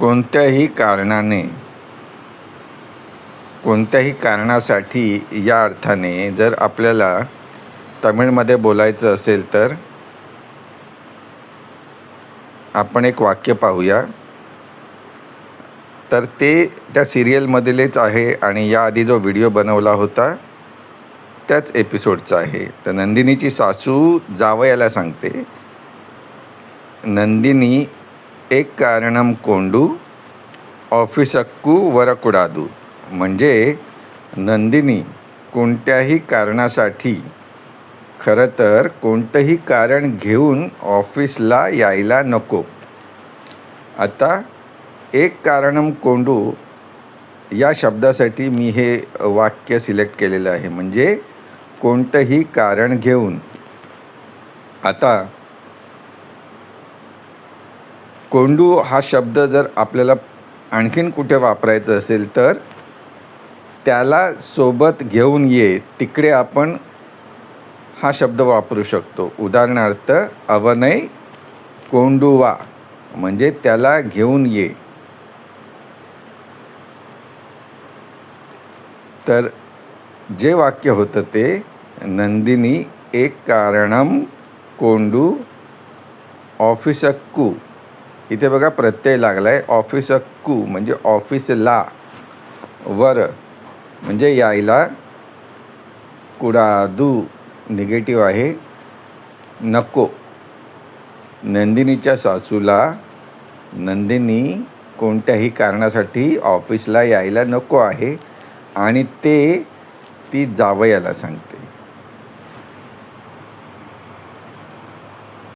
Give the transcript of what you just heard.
कोणत्याही कारणाने कोणत्याही कारणासाठी या अर्थाने जर आपल्याला तमिळमध्ये बोलायचं असेल तर आपण एक वाक्य पाहूया. तर ते त्या सिरियलमधलेच आहे आणि याआधी जो व्हिडिओ बनवला होता त्याच एपिसोडचा आहे. तर नंदिनीची सासू जावयाला सांगते नंदिनी एक कारणम कोंडू ऑफिसक्कू वरकुडादू. म्हणजे नंदिनी कोणत्याही कारणासाठी खरं तर कोणतंही कारण घेऊन ऑफिसला यायला नको. आता एक कारणम कोंडू या शब्दासाठी मी हे वाक्य सिलेक्ट केलेलं आहे. म्हणजे कोणतंही कारण घेऊन. आता कोंडू हा शब्द जर आपल्याला आणखीन कुठे वापरायचं असेल तर त्याला सोबत घेऊन ये तिकडे आपण हा शब्द वापरू शकतो. उदाहरणार्थ अवनय कोंडुवा म्हणजे त्याला घेऊन ये. तर जे वाक्य होतं ते नंदिनी एक कारणम कोंडू ऑफिसक्कू. इथे बघा प्रत्यय लागला आहे कू म्हणजे ऑफिसला वर म्हणजे यायला कुडादू निगेटिव्ह आहे. नको. नंदिनीच्या सासूला नंदिनी कोणत्याही कारणासाठी ऑफिसला यायला नको आहे. आणि ते ती जावयाला सांगते.